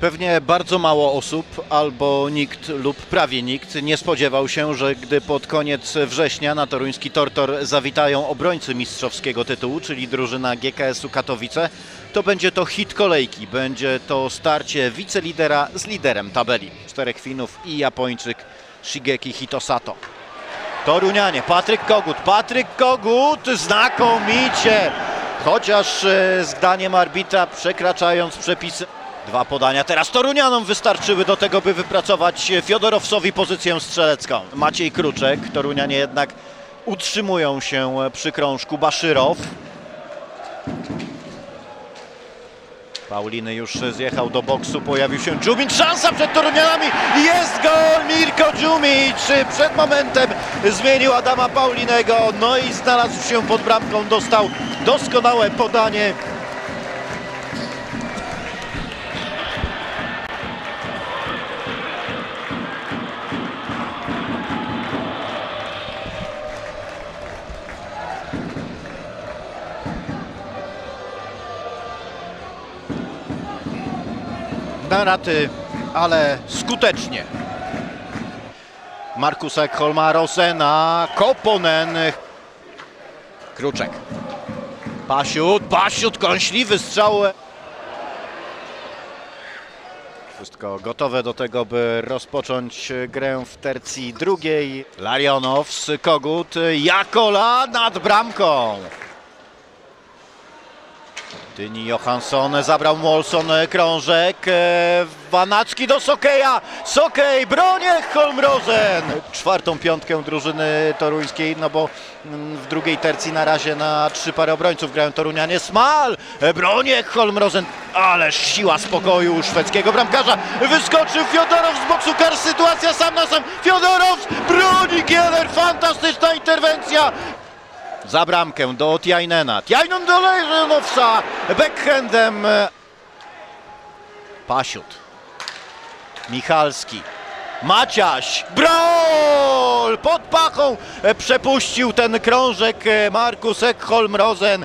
Pewnie bardzo mało osób, albo nikt lub prawie nikt nie spodziewał się, że gdy pod koniec września na toruński Tortor zawitają obrońcy mistrzowskiego tytułu, czyli drużyna GKS-u Katowice, to będzie to hit kolejki. Będzie to starcie wicelidera z liderem tabeli. Czterech Finów i Japończyk Shigeki Hitosato. Torunianie, Patryk Kogut, Patryk Kogut znakomicie! Chociaż e, zdaniem arbitra przekraczając przepisy. Dwa podania. Teraz Torunianom wystarczyły do tego, by wypracować Fiodorowsowi pozycję strzelecką. Maciej Kruczek, Torunianie jednak utrzymują się przy krążku. Baszyrow. Pauliny już zjechał do boksu, pojawił się Dżumic, szansa przed Torunianami, jest gol. Mirko Dżumic, przed momentem zmienił Adama Paulinego, no i znalazł się pod bramką, dostał doskonałe podanie. Na raty, ale skutecznie. Markus Ekholm, Rosena, Koponen, Kruczek. Pasiut, Pasiut, kąśliwy strzał. Wszystko gotowe do tego, by rozpocząć grę w tercji drugiej. Larionows, Kogut, Jakola nad bramką. Tyni Johansson, zabrał Molson krążek, e, Wanacki do Sokeja, Sokej, Broniek, Holmrozen. Czwartą piątkę drużyny toruńskiej, no bo mm, w drugiej tercji na razie na trzy pary obrońców grają Torunianie. Smal, e, Broniek, Holmrozen, ależ siła spokoju szwedzkiego bramkarza. Wyskoczył Fiodorow z boksu, kar sytuacja sam na sam. Fiodorow, broni Gieler, fantastyczna interwencja za bramkę do Tiajnena. Tiajnen do Leżynowca backhandem. Pasiut. Michalski. Maciaś. Brol! Pod pachą przepuścił ten krążek Markus Ekholm-Rosen.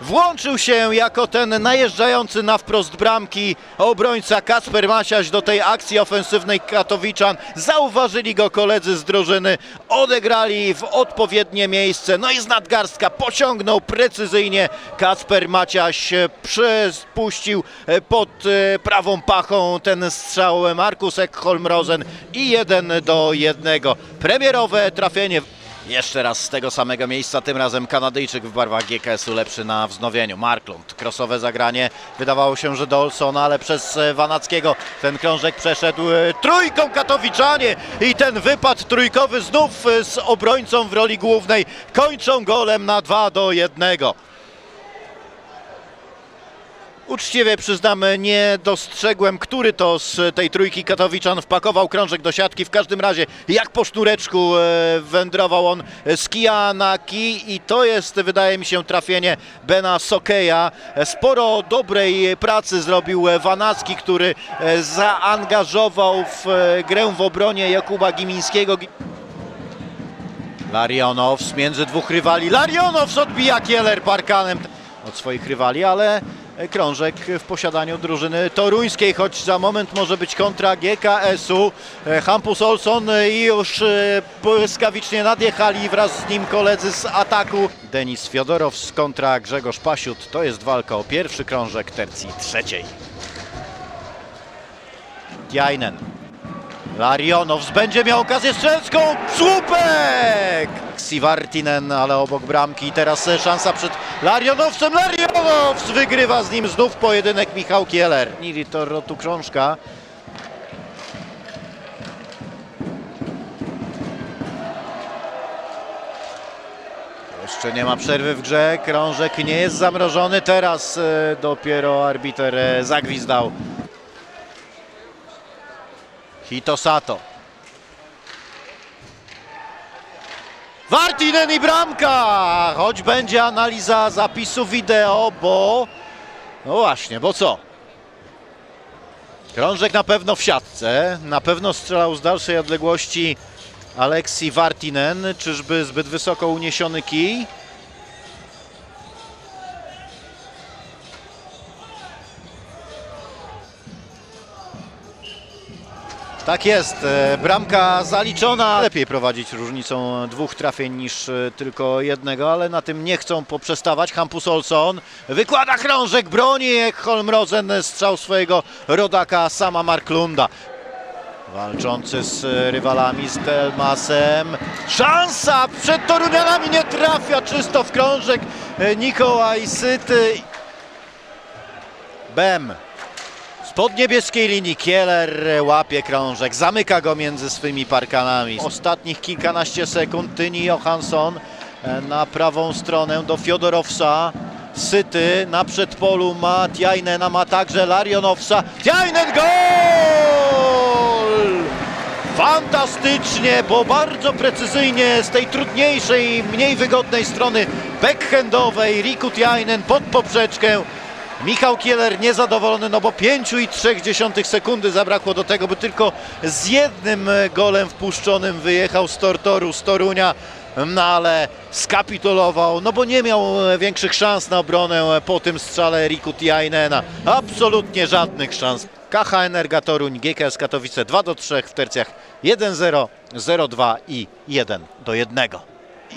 Włączył się jako ten najeżdżający na wprost bramki obrońca Kasper Masiaś do tej akcji ofensywnej Katowiczan. Zauważyli go koledzy z drużyny, odegrali w odpowiednie miejsce. No i z nadgarstka pociągnął precyzyjnie Kasper Maciaś. Przepuścił pod e, prawą pachą ten strzał Markus Ekholm-Rosen i jeden do jednego. Premierowe trafienie. Jeszcze raz z tego samego miejsca, tym razem Kanadyjczyk w barwach GKS-u lepszy na wznowieniu. Marklund, krosowe zagranie. Wydawało się, że do Olsona, ale przez e, Wanackiego ten krążek przeszedł e, trójką Katowiczanie i ten wypad trójkowy znów e, z obrońcą w roli głównej kończą golem na 2 do 1. Uczciwie przyznamy, nie dostrzegłem, który to z tej trójki Katowiczan wpakował krążek do siatki. W każdym razie, jak po sznureczku e, wędrował on z kija na kij i to jest, wydaje mi się, trafienie Bena Sokeja. Sporo dobrej pracy zrobił Wanacki, który e, zaangażował w e, grę w obronie Jakuba Gimińskiego. Larionows między dwóch rywali. Larionows odbija Kieler parkanem od swoich rywali, ale krążek w posiadaniu drużyny toruńskiej, choć za moment może być kontra GKS-u. Hampus Olson i już e, błyskawicznie nadjechali wraz z nim koledzy z ataku. Denis Fiodorow kontra Grzegorz Pasiut. To jest walka o pierwszy krążek tercji trzeciej. Jajnen. Larionows będzie miał okazję strzelecką. Słupek! Sivartinen, ale obok bramki. Teraz szansa przed Larionowcem. Larionows wygrywa z nim znów pojedynek Michał Kieler. Nili to rotu krążka. Jeszcze nie ma przerwy w grze. Krążek nie jest zamrożony. Teraz e, dopiero arbiter e, zagwizdał. Hitosato. Wartinen i bramka! Choć będzie analiza zapisu wideo, bo... No właśnie, bo co? Krążek na pewno w siatce. Na pewno strzelał z dalszej odległości Aleksi Wartinen. Czyżby zbyt wysoko uniesiony kij? Tak jest, e, bramka zaliczona. Lepiej prowadzić różnicą dwóch trafień niż e, tylko jednego, ale na tym nie chcą poprzestawać. Hampus Olson wykłada krążek, broni Ekholm Rosen strzał swojego rodaka sama Marklunda. Walczący z e, rywalami, z Delmasem. Szansa przed Torunianami nie trafia czysto w krążek Nikołaj Syty. Bem. Spod niebieskiej linii Kieler łapie krążek, zamyka go między swymi parkanami. Ostatnich kilkanaście sekund Tyni Johansson e, na prawą stronę do Fiodorowsa. Syty na przedpolu ma Tjajnena, ma także Larionowsa. Tjajnen gol! Fantastycznie, bo bardzo precyzyjnie z tej trudniejszej, mniej wygodnej strony backhandowej Riku Tjajnen pod poprzeczkę. Michał Kieler niezadowolony, no bo 5,3 sekundy zabrakło do tego, by tylko z jednym e, golem wpuszczonym wyjechał z Tortoru, z Torunia. No ale skapitulował, no bo nie miał e, większych szans na obronę e, po tym strzale Riku Tiainena. Absolutnie żadnych szans. KHN Energa Toruń, GKS Katowice 2 do 3 w tercjach 1-0, 0-2 i 1 do 1.